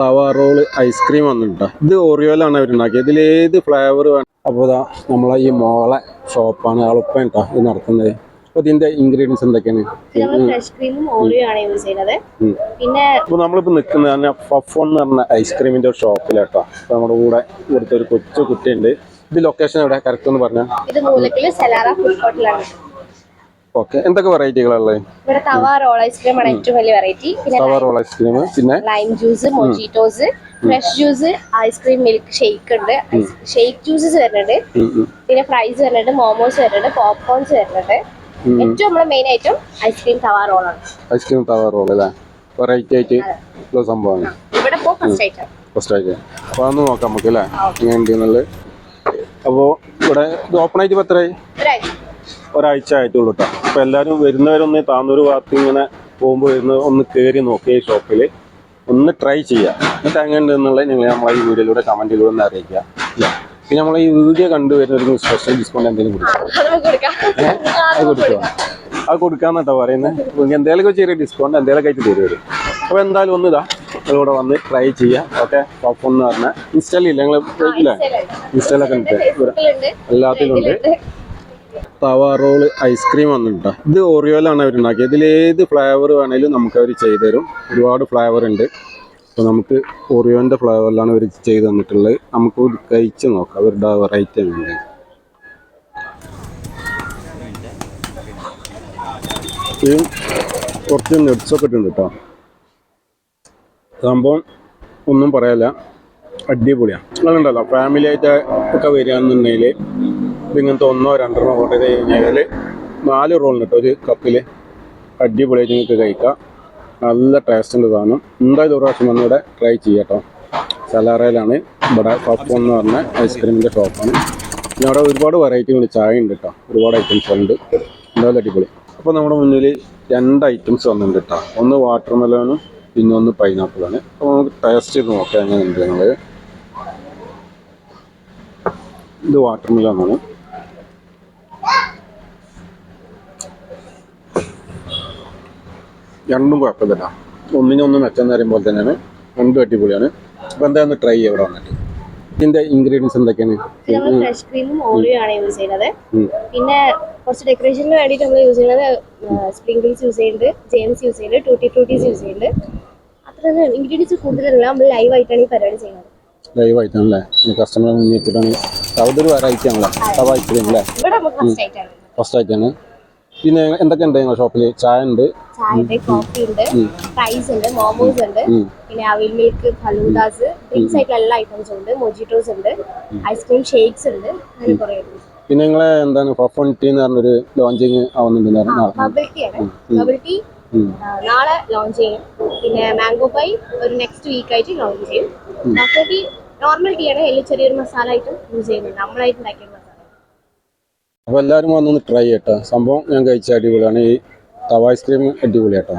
തവ roll ice cream വന്നിട്ടാ. ഇത് ഓറിയോലാണ് അവർ ഉണ്ടാക്കിയത്. ഇതിൽ ഏത് ഫ്ലേവർ വേണം? അപ്പോൾ ഇതാ നമ്മളെ ഈ മോളെ ഷോപ്പാണ്. എളുപ്പം കേട്ടോ ഇത് നടത്തുന്നത്. അപ്പോൾ ഇതിന്റെ ഇൻഗ്രീഡിയൻസ് എന്തൊക്കെയാണ്? പിന്നെ അപ്പോൾ നമ്മളിപ്പോൾ നിൽക്കുന്നത് തന്നെ ഫഫോൺ എന്ന് പറഞ്ഞ ഐസ്ക്രീമിന്റെ ഒരു ഷോപ്പിലാട്ടോ. അപ്പോൾ നമ്മുടെ കൂടെ ഇവിടുത്തെ ഒരു കൊച്ചു കുട്ടിയുണ്ട്. ഇത് ലൊക്കേഷൻ എവിടെ കറക്റ്റ് എന്ന് പറഞ്ഞാൽ ഇത് മൂലക്കിൽ സെലാറ ഫുഡ് കോർട്ടിലാണ്. ഓക്കെ. എന്തൊക്കെ വെറൈറ്റികളാണ് ഇവിടെ തവ റോൾ ഐസ്ക്രീം ആണ് ഏറ്റവും വലിയ variety tawa roll ice cream പിന്നെ? Lime juice mojitos fresh juice ice cream milk shake ഉണ്ട്. ഷേക്ക് ജ്യൂസസ് വരുന്നുണ്ട്. പിന്നെ ഫ്രൈസ് വരുന്നുണ്ട് മോമോസ് വരുന്നുണ്ട് പോപ്കോൺസ് വരുന്നുണ്ട്. ഏറ്റവും നമ്മുടെ മെയിൻ ഐറ്റം ഐസ്ക്രീം തവ റോളാണ് ഐസ്ക്രീം തവ റോൾ അല്ലേ? വെറൈറ്റി ആയിട്ട് ഉള്ള സംഭവമാണ്. ഇവിടെ ഫസ്റ്റ് ഐറ്റം ഫസ്റ്റ് ആയിട്ട് അപ്പോൾ അതൊന്ന് നോക്കാം നമുക്ക് അല്ലേ? എങ്ങനെയുണ്ട് എന്നുള്ളത് അപ്പോൾ ഇവിടെ ഓപ്പൺ ആയിട്ട് എത്രയായി? ഒരാഴ്ച ആയിട്ടുള്ളൂ കേട്ടോ അപ്പോൾ എല്ലാവരും വരുന്നവരൊന്ന് താന്നൂർ ഭാഗത്ത് ഇങ്ങനെ പോകുമ്പോൾ വരുന്ന ഒന്ന് കയറി നോക്കിയ ഷോപ്പിൽ ഒന്ന് ട്രൈ ചെയ്യുക എന്നിട്ട് അങ്ങനെ എന്നുള്ളത് നിങ്ങൾ നമ്മളെ ഈ വീഡിയോയിലൂടെ കമന്റിലൂടെ ഒന്ന് അറിയിക്കുക. ഇല്ല. പിന്നെ നമ്മളെ ഈ വീഡിയോ കണ്ടുവരുന്ന ഒരു സ്പെഷ്യൽ ഡിസ്കൗണ്ട് എന്തെങ്കിലും കൊടുക്കാം അത് കൊടുക്കാം. അത് അത് കൊടുക്കാന്നട്ടോ പറയുന്നത് നിങ്ങൾക്ക് എന്തെങ്കിലുമൊക്കെ ചെറിയ ഡിസ്കൗണ്ട് എന്തെങ്കിലുമൊക്കെ ആയിട്ട് തരും വരും അപ്പോൾ എന്തായാലും ഒന്ന് ഇതാ നിങ്ങളിവിടെ വന്ന് ട്രൈ ചെയ്യുക ഓക്കെ? ടോപ്പ് എന്ന് പറഞ്ഞാൽ ഇൻസ്റ്റയിലില്ല നിങ്ങൾ ഇല്ലേ? ഇൻസ്റ്റയിലൊക്കെ ഉണ്ട്. ഇവിടെ എല്ലാത്തിലും ഉണ്ട് തവ റോൾ ഐസ്ക്രീം വന്നിട്ടാ ഇത് ഓറിയോയിലാണ് അവരുണ്ടാക്കിയത് ഇതിലേത് ഫ്ലേവർ വേണേലും നമുക്ക് അവർ ചെയ്തു തരും ഒരുപാട് ഫ്ലേവർ ഉണ്ട്. അപ്പോൾ നമുക്ക് ഓറിയോന്റെ ഫ്ലേവറിലാണ് അവർ ചെയ്തു തന്നിട്ടുള്ളത്. നമുക്ക് കഴിച്ച് നോക്കാം. അവരുടെ വെറൈറ്റി ഇതും കുറച്ച് നെഡ്സൊക്കെ ഇട്ടുണ്ട് കേട്ടോ സംഭവം ഒന്നും പറയാല്ല. അടിപൊളിയാണ്. അതുണ്ടല്ലോ ഫാമിലി ആയിട്ട് ഒക്കെ വരികയാണെന്നുണ്ടെങ്കിൽ ഇതിങ്ങനത്തെ ഒന്നോ രണ്ടെണ്ണോ ഓർഡർ ചെയ്ത് കഴിഞ്ഞാൽ നാല് റോളിന് കേട്ടോ ഒരു കപ്പിൽ അടിപൊളിയായിട്ട് നിങ്ങൾക്ക് കഴിക്കാം. നല്ല ടേസ്റ്റ് ഉണ്ട് സാധനം. എന്തായാലും ഒരു പ്രാവശ്യം വന്നിവിടെ ട്രൈ ചെയ്യാം കേട്ടോ സലാറയിലാണ്. ഇവിടെ പപ്പ് എന്ന് പറഞ്ഞ ഐസ്ക്രീമിന്റെ ഷോപ്പാണ് പിന്നെ അവിടെ ഒരുപാട് വെറൈറ്റികൾ ചായ ഉണ്ട് കേട്ടോ ഒരുപാട് ഐറ്റംസ് ഉണ്ട്. എന്തായാലും അടിപൊളി. അപ്പോൾ നമ്മുടെ മുന്നിൽ രണ്ട് ഐറ്റംസ് വന്നിട്ടുണ്ട് കേട്ടോ ഒന്ന് വാട്ടർ മെലോനും പിന്നെ ഒന്ന് പൈനാപ്പിളാണ് അപ്പോൾ നമുക്ക് ടേസ്റ്റ് ചെയ്ത് നോക്കാം എങ്ങനെയുണ്ട് ഞങ്ങൾ ഇത് വാട്ടർ മെലോനാണ് രണ്ടും കുഴപ്പമില്ല. ഒന്നിനൊന്ന് മെച്ചം എന്ന് പോലെ തന്നെയാണ്. രണ്ടും അടിപൊളിയാണ്. അപ്പോൾ എന്തായാലും ട്രൈ ചെയ്യാം ഇവിടെ വന്നിട്ട്. ഇതിന്റെ ഇൻഗ്രീഡിയൻസ് എന്തൊക്കെയാണ്? നമ്മൾ ഫ്രഷ് ക്രീമും ഓറിയോ ആണ് യൂസ് ചെയ്യുന്നത്. പിന്നെ കുറച്ച് ഡെക്കറേഷന് വേണ്ടിയിട്ട് നമ്മൾ യൂസ് ചെയ്യുന്നത് സ്പ്രിങ്കിൾസ് യൂസ് ചെയ്യുന്നുണ്ട് ജെയിംസ് യൂസ് ചെയ്യുന്നുണ്ട് ടൂട്ടി ഫ്രൂട്ടീസ് യൂസ് ചെയ്യുന്നുണ്ട്. അത്ര ഇൻഗ്രീഡിയൻസ് കൂടുതലല്ല നമ്മൾ ലൈവ് ആയിട്ടാണ് ഈ പരിപാടി ചെയ്യുന്നത്. ലൈവ് ആയിട്ടാണല്ലേ കസ്റ്റമറെ മുന്നിൽ വെച്ചിട്ടാണ് അതൊരു വെറൈറ്റി ആണല്ലേ? തവ ഐസ്ക്രീം അല്ലേ ഫസ്റ്റ് ആയിട്ടാണ് പിന്നെ എന്തൊക്കെ ഉണ്ട് നിങ്ങളുടെ ഷോപ്പിൽ ചായ ഉണ്ട്. കോഫി ഉണ്ട് ഫ്രൈസ് ഉണ്ട് മോമോസ് ഉണ്ട് പിന്നെ അവിൽ മിൽക്ക് ഫലൂദാസ് ഡ്രിങ്ക്സ് ആയിട്ടുള്ള എല്ലാ ഐറ്റംസും ഉണ്ട്. മൊജിറ്റോസ് ഉണ്ട് ഐസ്ക്രീം ഷേക്സ് ഉണ്ട് അങ്ങനെ കുറേ ഉണ്ട്. പിന്നെ നിങ്ങളെ എന്താണ് പഫോൺ ടീ എന്ന് പറഞ്ഞൊരു ലോഞ്ചിങ് ആവുന്നുണ്ട് നാളെ ബബിൾ ടീ ആണ്. ബബിൾ ടീ ഉം. നാളെ ലോഞ്ച് ചെയ്യും. പിന്നെ മാംഗോ പൈ ഒരു നെക്സ്റ്റ് വീക്ക് ആയിട്ട് ലോഞ്ച് ചെയ്യും. നമുക്ക് ടീ നോർമൽ ടീ ആണ് അതിൽ ചെറിയൊരു മസാല ആയിട്ടും യൂസ് ചെയ്യുന്നുണ്ട്. നമ്മളായിട്ട് ഉണ്ടാക്കിയ മസാല അപ്പോൾ എല്ലാവരും വന്നൊന്ന് ട്രൈ ചെയ്യട്ടോ. സംഭവം ഞാൻ കഴിച്ച അടിപൊളിയാണ്. ഈ തവ ഐസ്ക്രീം അടിപൊളിയാട്ടോ.